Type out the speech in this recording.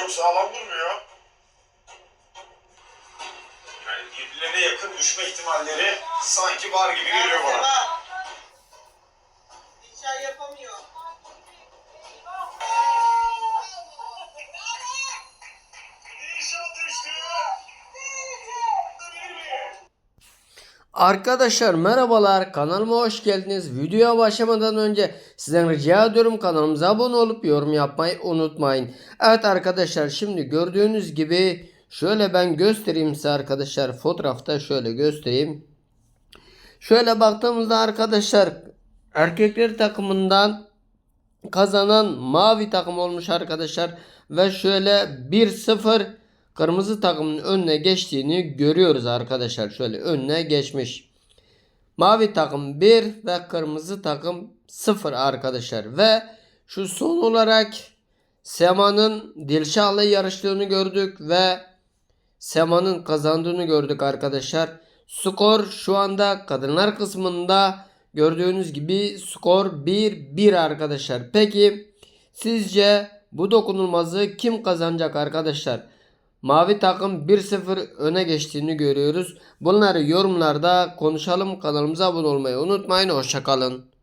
çok sağlam durmuyor. Yani birbirlerine yakın düşme ihtimalleri sanki var gibi geliyor bana. Arkadaşlar merhabalar kanalıma hoş geldiniz. Videoya başlamadan önce sizden rica ediyorum kanalımıza abone olup yorum yapmayı unutmayın. Evet arkadaşlar şimdi gördüğünüz gibi şöyle ben göstereyim size arkadaşlar fotoğrafta şöyle göstereyim. Şöyle baktığımızda arkadaşlar erkekler takımından kazanan mavi takım olmuş arkadaşlar ve şöyle 1-0 kırmızı takımın önüne geçtiğini görüyoruz arkadaşlar. Şöyle önüne geçmiş. Mavi takım 1 ve kırmızı takım 0 arkadaşlar. Ve şu son olarak Sema'nın Dilşah'la yarıştığını gördük ve Sema'nın kazandığını gördük arkadaşlar. Skor şu anda kadınlar kısmında gördüğünüz gibi skor 1-1 arkadaşlar. Peki sizce bu dokunulmazı kim kazanacak arkadaşlar? Mavi takım 1-0 öne geçtiğini görüyoruz. Bunları yorumlarda konuşalım. Kanalımıza abone olmayı unutmayın. Hoşçakalın.